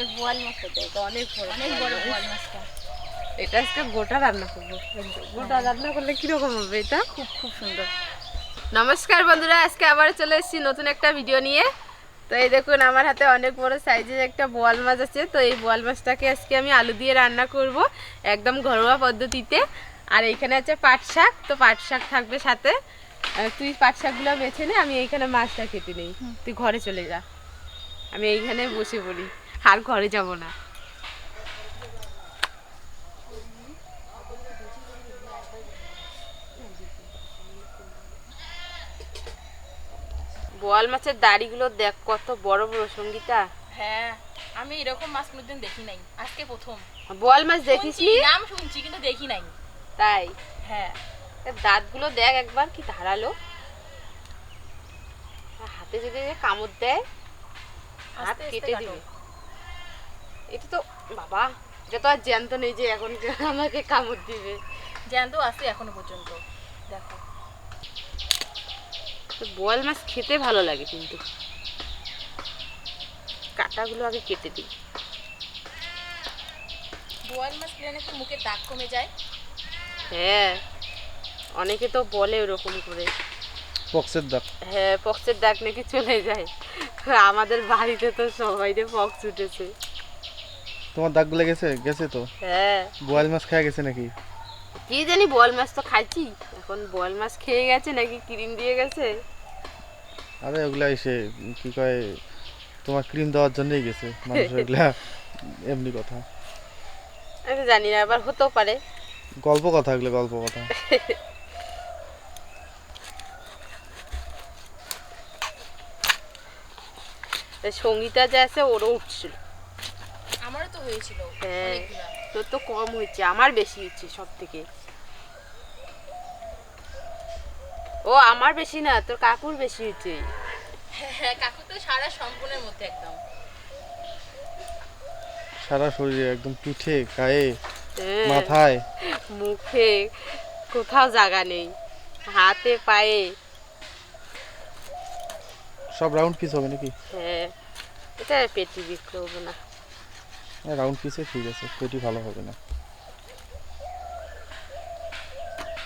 আজকে বোয়াল মাছটা দেয় এটা অনেক বড় অনেক বড় বোয়াল মাছটা। এটা আজকে গোটা রান্না করব। গোটা রান্না করলে কীরকম হবে এটা? খুব খুব সুন্দর। নমস্কার বন্ধুরা আজকে আবার চলে এসেছি নতুন একটা ভিডিও নিয়ে। তো এই দেখুন আমার হাতে অনেক বড় সাইজের একটা বোয়াল মাছ আছে। তো এই বোয়াল মাছটাকে আজকে আমি আলু দিয়ে রান্না করব একদম ঘরোয়া পদ্ধতিতে। আর এইখানে আছে পাট শাক। তো পাট শাক থাকবে সাথে। তুই পাট শাকগুলো বেছে নে আমি এইখানে মাছটা কেটে নেই। তুই ঘরে চলে যা। আমি এইখানে বসে পড়ি। আর ঘরে যাব না। বোয়াল মাছের দাড়িগুলো দেখ কত বড় বড় সঙ্গীতা। হ্যাঁ আমি এরকম মাছ কোনোদিন দেখি নাই। আজকে প্রথম। বোয়াল মাছ দেখিস নাম শুনছি কিন্তু দেখি নাই। তাই? হ্যাঁ। দাঁতগুলো দেখ একবার কি ধারালো। হাতে যদি কামড় দেয় হাত কাটো। দিবে। এটা তো বাবা এটা তো আর জ্যান্ত নেই যে এখন আমাকে কামড় দিবে। জ্যান্ত আছে এখনও পর্যন্ত দেখো। বোয়াল মাছ খেতে ভালো লাগে কিন্তু। কাটাগুলো আগে কেটে দিই। বোয়াল মাছ কিনে নাকি মুখে দাগ কমে যায়? হ্যাঁ অনেকে তো বলে ওরকম করে। পক্সের দাগ। হ্যাঁ পক্সের দাগ নাকি চলে যায়। আমাদের বাড়িতে তো সবাই পক্স উঠেছে। তোমার দাগগুলো গেছে? গেছে তো? হ্যাঁ। বোয়াল মাছ খাওয়া গেছে নাকি? কি জানি বোয়াল মাছ তো খাইছি এখন বোয়াল মাছ খেয়ে গেছে নাকি ক্রিম দিয়ে গেছে? আরে ওগুলা এসে কি কয় তোমার ক্রিম দেওয়ার জন্যই গেছে। মানুষ ওগুলা এমনি কথা। আমি জানি না আবার হতেও পারে। গল্প কথা এগুলো গল্প কথা। সঙ্গীতা যে আছে ওরও উঠছিল। হয়েছিল। হ্যাঁ তোর তো কম হয়েছে আমার বেশি হচ্ছে সব থেকে ও আমার বেশি না তোর কাকুর বেশি হচ্ছে হ্যাঁ হ্যাঁ কাকু তো সারা সম্পূর্ণের মধ্যে একদম। সারা শরীরে একদম পিঠে গায়ে হ্যাঁ, মাথায়। মুখে কোথাও জায়গা নেই হাতে পায়ে। সব রাউন্ড পিস হবে নাকি? হ্যাঁ এটা পেটি বিক্রি হব না। রাউন্ড পিসে ঠিক আছে পেটি ভালো হবে না।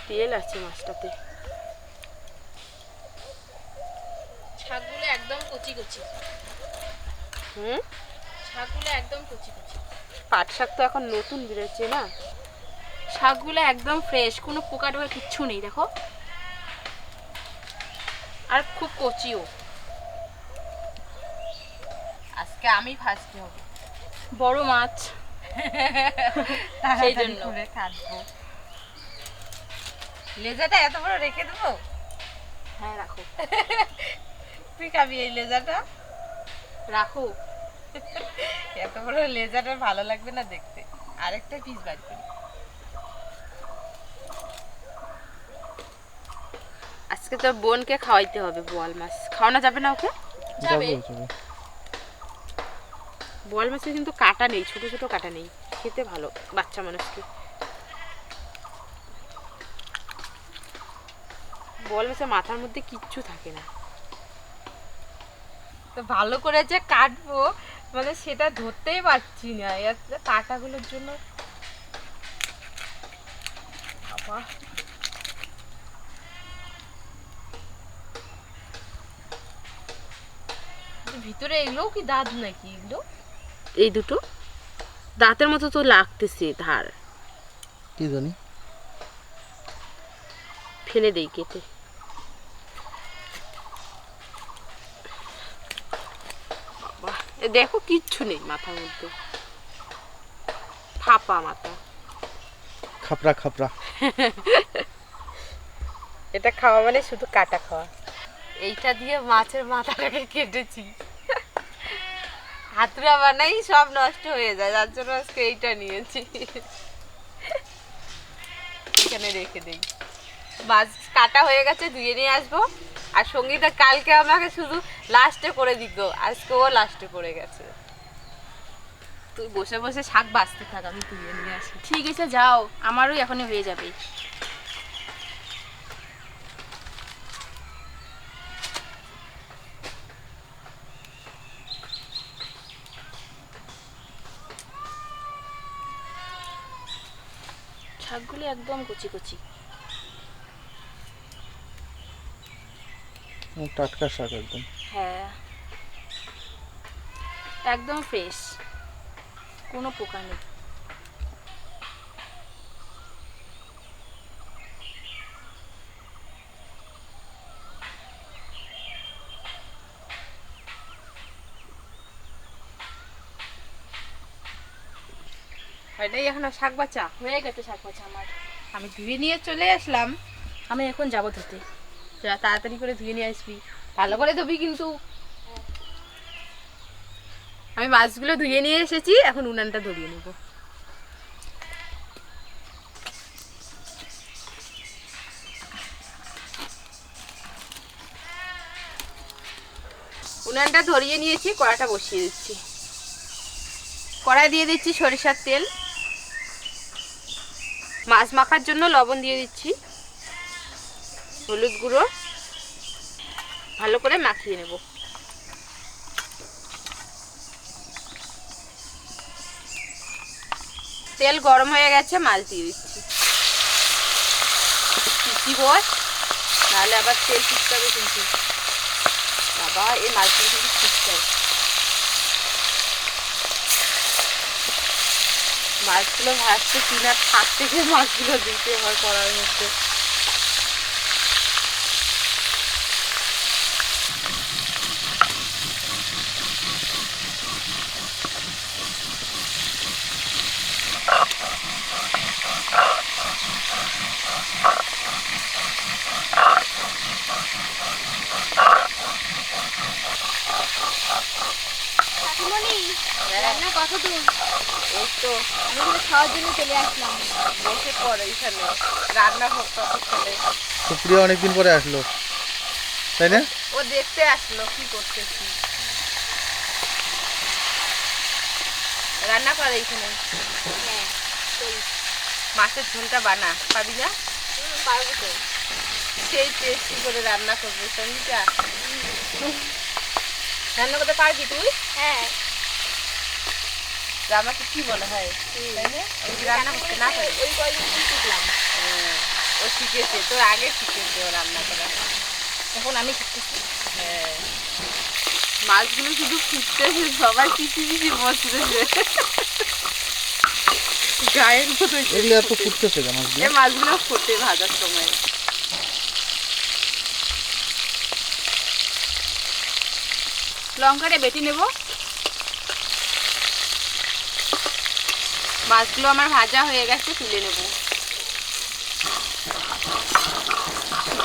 তেল আছে মাছটাতে। শাকগুলো একদম কচি কচি। হুম? শাকগুলো একদম কচি কচি। পাট শাক তো এখন নতুন বেরোচ্ছে না। শাকগুলো একদম ফ্রেশ কোনো পোকা টোকা কিচ্ছু নেই দেখো। আর খুব কচিও। আজকে আমি ফার্স্ট হব। বড় মাছ। সেই জন্য কাটবো। লেজাটা এত বড় রেখে দেবো? হ্যাঁ রাখো। তুই খাবি এই লেজাটা? রাখো। এত বড় লেজাটা ভালো লাগবে না দেখতে। আরেকটা পিস বার করি। আজকে তোর বোনকে খাওয়াইতে হবে বোয়াল মাছ। খাওয়ানো যাবে না ওকে? যাবে। বোয়াল মাছের কিন্তু কাটা নেই, ছোট ছোট কাটা নেই। খেতে ভালো, বাচ্চা মানুষকে। বোয়াল মাছের মাথার মধ্যে কিচ্ছু থাকে না। তো ভালো করে যে কাটবো মানে সেটা ধরতেই পারছি না। কাটাগুলোর জন্য ভিতরে এগুলোও কি দাঁত নাকি এগুলো? এই দুটো। দাঁতের মতো তো লাগতেছে ধার। কি জানি। ফেলে দেই কেটে। দেখো কিচ্ছু নেই মাথার মধ্যে। ফাঁপা মাথা। খাপড়া খাপড়া। এটা খাওয়া মানে শুধু কাটা খাওয়া। এইটা দিয়ে মাছের মাথাটাকে কেটেছি। হাতুড়া বানাই সব নষ্ট হয়ে যায়, যার জন্য আজকে এইটা নিয়েছি। এখানে রেখে দিই। মাছ কাটা হয়ে গেছে, ধুয়ে নিয়ে আসব। আর সঙ্গীতা কালকে আমাকে শুধু লাস্টে করে দিত, আজকে ও লাস্টে করে গেছে। তুই বসে বসে শাক বাঁচতে থাক, আমি তুলে নিয়ে আসি। ঠিক আছে, যাও, আমারও এখনই হয়ে যাবে। শাকগুলো একদম কুচি কুচি। টাটকা শাক একদম। হ্যাঁ। একদম ফ্রেশ কোনো পোকা নেই। এটাই এখন শাক বাচ্চা হয়ে গেছে শাক পাচা আমার। আমি ধুয়ে নিয়ে চলে আসলাম। আমি এখন যাব ধুতে। তোরা তাড়াতাড়ি করে ধুয়ে নিয়ে আসবি। ভালো করে ধুবি কিন্তু। আমি মাছগুলো ধুয়ে নিয়ে এসেছি এখন উনানটা ধরিয়ে নেব। উনানটা ধরিয়ে নিয়েছি কড়াটা বসিয়ে দিচ্ছি। কড়াই দিয়ে দিচ্ছি সরিষার তেল। মাছ মাখার জন্য লবণ দিয়ে দিচ্ছি। হলুদ গুঁড়ো। ভালো করে মাখিয়ে নেব। তেল গরম হয়ে গেছে, মাছ দিয়ে দিচ্ছি। বস নাহলে আবার তেল পিসতে হবে কিন্তু। বাবা, এই মাছগুলো কিন্তু পিসতে হবে মাছগুলো ভাজতে কিনার থাক থেকে মাছগুলো দিতে হয় করার মধ্যে। রান্না কত দূর এই তো আমি খাওয়ার জন্য চলে আসলাম। বসে পড়ে এখানে। রান্না হোক ততক্ষণে। সুপ্রিয়া অনেকদিন পরে আসলো। তাই না? ও দেখতে আসলো কি করতেছি। রান্না করে এখানে। হ্যাঁ মাছের ঝোলটা বানা। পাবি না? পারব তো। সেই টেস্টি করে রান্না করব সঙ্গীতা। রান্না করতে পারবি তুই? হ্যাঁ। আমাকে কি মনে হয়? তাই না? আমি রান্না করতে না পারি? ওই কয়দিন শিখলাম। ও শিখেছে তোর আগে শিখেছে ও রান্না করা। এখন আমি শিখতেছি। হ্যাঁ। মাছগুলো শুধু ফুটতেছে সবাই পিসি পিসি বসতেছে। গায়ের মতো এগুলো এত ফুটতেছে মাছগুলো ফোটে ভাজার সময়। লঙ্কাটা বেটে নেব। মাছগুলো আমার ভাজা হয়ে গেছে তুলে নেব।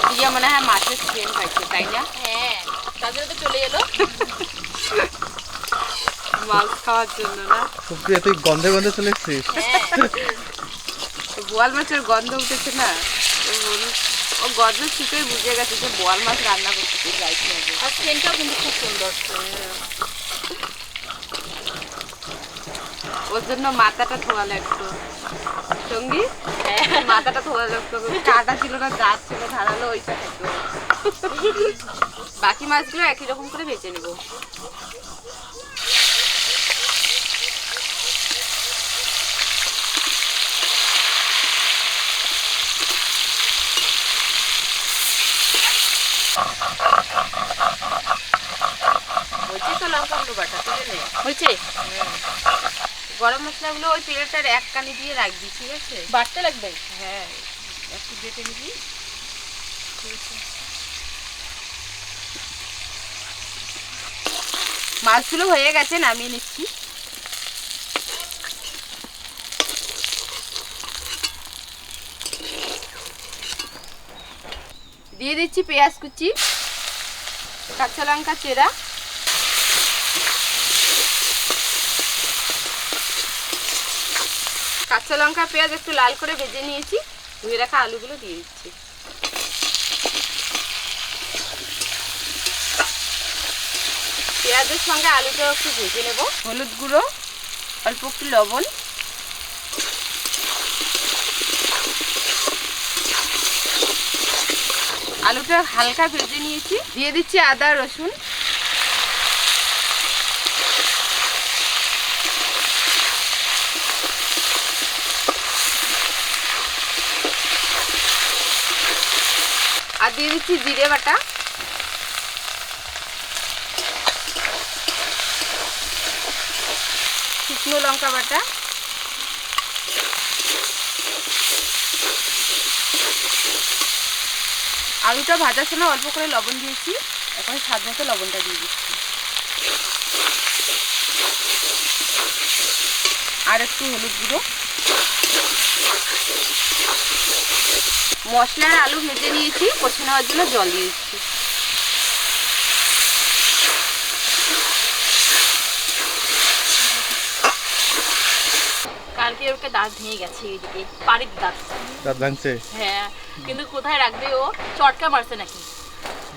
দিয়ে মনে হয় মাছের স্মেল পাইছে তাই না? হ্যাঁ তাদের তো চলে এলো। মাছ খাওয়ার জন্য না? সুপ্রিয়া তুই গন্ধে গন্ধে চলে এসছিস। হ্যাঁ। বোয়াল মাছের গন্ধ উঠেছে না? ও গন্ধ শুকেই বুঝে গেছে যে বোয়াল মাছ রান্না করতে চাইছে আর সেন্টটাও কিন্তু খুব সুন্দর। ওর জন্য মাথাটা ধোয়া লাগতো। সঙ্গী? মাথাটা ধোয়া লাগতো। কাটা ছিল না দাঁত ছিল ধারালো ওইটা বাকি মাছগুলো একই রকম করে ভেজে নেব হয়েছে তো লঙ্কা বাটা গরম মশলাগুলো ওই তেলটার এক কানি দিয়ে রাখবি ঠিক আছে? লাগবে? হ্যাঁ একটু বেটে নিবি। মাছগুলো হয়ে গেছে নামিয়ে নিচ্ছি। দিয়ে দিচ্ছি পেঁয়াজ কুচি কাঁচা লঙ্কা চেরা। কাঁচা লঙ্কা, পেঁয়াজ একটু লাল করে ভেজে নিয়েছি। ধুয়ে রাখা আলুগুলো দিয়ে দিচ্ছি। পেঁয়াজের সঙ্গে আলুটাও একটু ভেজে নেব। হলুদ গুঁড়ো, অল্প একটু লবণ। আলুটা হালকা ভেজে নিয়েছি। দিয়ে দিচ্ছি আদা, রসুন। দিয়ে দিচ্ছি জিরে বাটা। শুকনো লঙ্কা বাটা। আলুটা ভাজার সময় অল্প করে লবণ দিয়েছি। এখন স্বাদ মতো লবণটা দিয়ে দিচ্ছি। আর একটু হলুদ গুঁড়ো। মশলার আলু ভেজে নিয়েছি কষে নেওয়ার জন্য জল দিয়ে দিচ্ছি। কালকে ওকে দাঁত ভেঙে গেছে এইদিকে পাড়ির দাঁত। দাঁত ভাঙছে? হ্যাঁ কিন্তু কোথায় রাখবে ও? চটকা মারছে নাকি?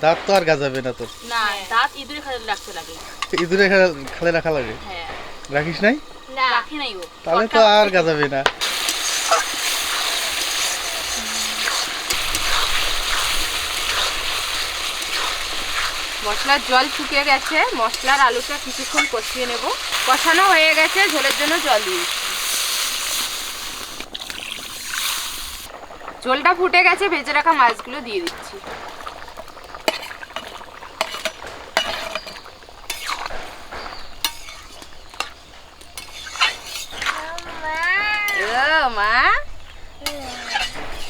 দাঁত তো আর গাজাবে না তোর না দাঁত ইঁদুরে খালে রাখতে লাগে। ইঁদুরে খালে রাখা লাগে? হ্যাঁ। রাখিস নাই? না রাখি নাই ও। তাহলে তো আর গাজাবে না। মশলার জল শুকিয়ে গেছে। মশলার আলুটা কিছুক্ষণ কষিয়ে নেব। কষানো হয়ে গেছে ঝোলের জন্য জল দিয়ে ঝোলটা ফুটে গেছে ভেজে রাখা মাছগুলো দিয়ে দিচ্ছি। মা।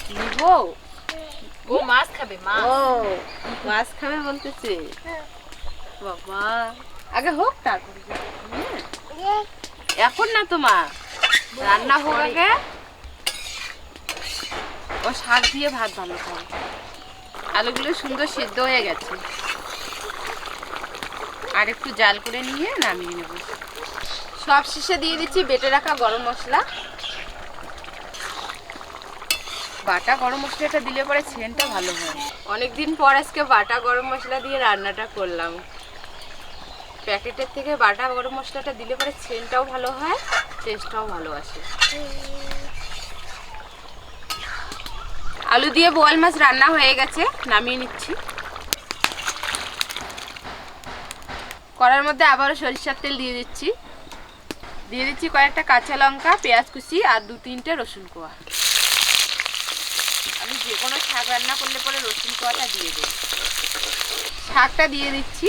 দিব ও মাছ খাবে মাছ ও। মাছ খাবে বলতেছে। বাবা। আগে হোক তারপরে হ্যাঁ? এখন না তো মা। রান্না হোক আগে। ও শাক দিয়ে ভাত ভালো খাবে আলুগুলো সুন্দর সিদ্ধ হয়ে গেছে। আর একটু জাল করে নিয়ে নামিয়ে নেব। সব শেষে দিয়ে দিচ্ছি বেটে রাখা গরম মশলা। বাটা গরম মশলাটা দিলে পরে সেন্টটা ভালো হয়। অনেকদিন পর আজকে বাটা গরম মশলা দিয়ে রান্নাটা করলাম। প্যাকেটের থেকে বাটা গরম মশলাটা দিলে পরে সেন্টটাও ভালো হয়, টেস্টটাও ভালো আসে। আলু দিয়ে বোয়াল মাছ রান্না হয়ে গেছে, নামিয়ে নিচ্ছি। কড়ার মধ্যে আবারও সরিষার তেল দিয়ে দিচ্ছি। দিয়ে দিচ্ছি কয়েকটা কাঁচা লঙ্কা, পেঁয়াজ কুচি আর দু তিনটে রসুন কোয়া। আমি যে কোনো শাক রান্না করলে পরে রসুন কোয়াটা দিয়ে দেব। শাকটা দিয়ে দিচ্ছি।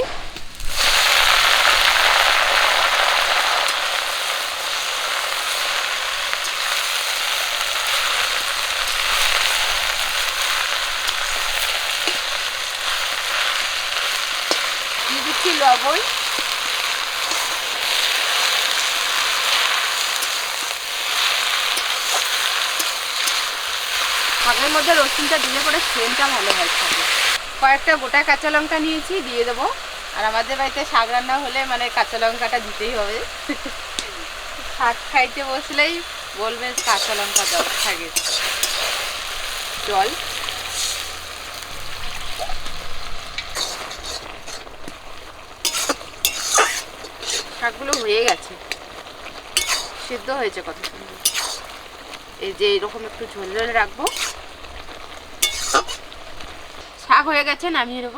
দিয়ে দিচ্ছি লবণ। শাকের মধ্যে রসুনটা দিলে পরে সেন্টটা ভালো হয় শাকে কয়েকটা গোটা কাঁচা লঙ্কা নিয়েছি, দিয়ে দেবো। আর আমাদের বাড়িতে শাক রান্না হলে মানে কাঁচা লঙ্কাটা দিতেই হবে। শাক খাইতে বসলেই বলবে কাঁচা লঙ্কা দাও শাকে জল। শাকগুলো হয়ে গেছে। সিদ্ধ হয়েছে কত সুন্দর এই যে এরকম একটু ঝোল ঝোল রাখব। শাক হয়ে গেছে নামিয়ে নেব।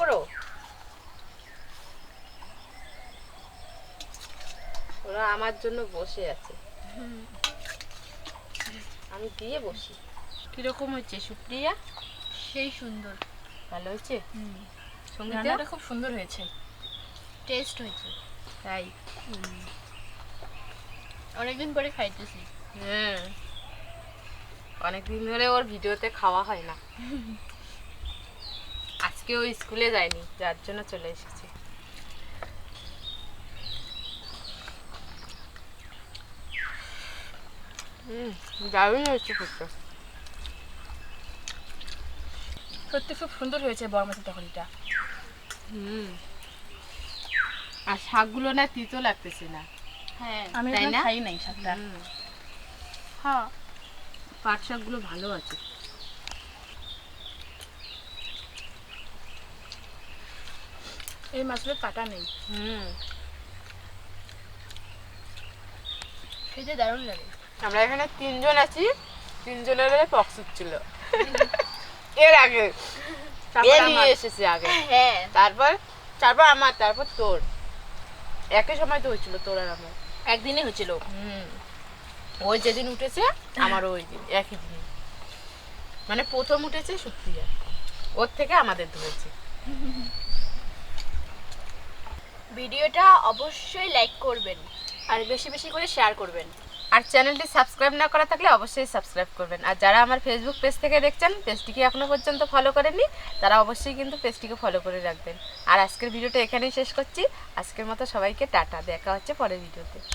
করো ওরা আমার জন্য বসে আছে। আমি দিয়ে বসি। কীরকম হচ্ছে সুপ্রিয়া? সেই সুন্দর। ভালো হয়েছে? রান্নাটা খুব সুন্দর হয়েছে। টেস্ট হয়েছে। তাই? অনেকদিন পরে খাইতেছি। হ্যাঁ অনেকদিন ধরে ওর ভিডিওতে খাওয়া হয় না। আজকে ও স্কুলে যায়নি যার জন্য চলে এসেছে। হুম দারুণ হয়েছে ফুটটা সত্যি খুব সুন্দর হয়েছে বড় মাছের তরকারিটা হুম। আর শাকগুলো না তিতো লাগতেছে না। হ্যাঁ তাই না? খাই নাই শাকটা। হ্যাঁ। পাট শাকগুলো ভালো আছে। এই মাছগুলো কাটা নেই। হুম। খেতে দারুণ লাগে। আমরা এখানে তিনজন আছি তিনজনের পক্স ছিল। এর আগে। এ নিয়ে এসেছে আগে। হ্যাঁ। তারপর তারপর আমার তারপর তোর। একই সময় তো হয়েছিল তোর আর আমার। একদিনই হয়েছিল। হুম। ওই যেদিন উঠেছে আমারও ওই দিন একই দিন। মানে প্রথম উঠেছে সুপ্রিয়া ওর থেকে আমাদের ধরেছে। ভিডিওটা অবশ্যই লাইক করবেন। আর বেশি বেশি করে শেয়ার করবেন। আর চ্যানেলটি সাবস্ক্রাইব না করা থাকলে অবশ্যই সাবস্ক্রাইব করবেন। আর যারা আমার ফেসবুক পেজ থেকে দেখছেন পেজটিকে এখনও পর্যন্ত ফলো করেননি, তারা অবশ্যই কিন্তু পেজটিকে ফলো করে রাখবেন। আর আজকের ভিডিওটা এখানেই শেষ করছি। আজকের মতো সবাইকে টাটা, দেখা হচ্ছে পরের ভিডিওতে।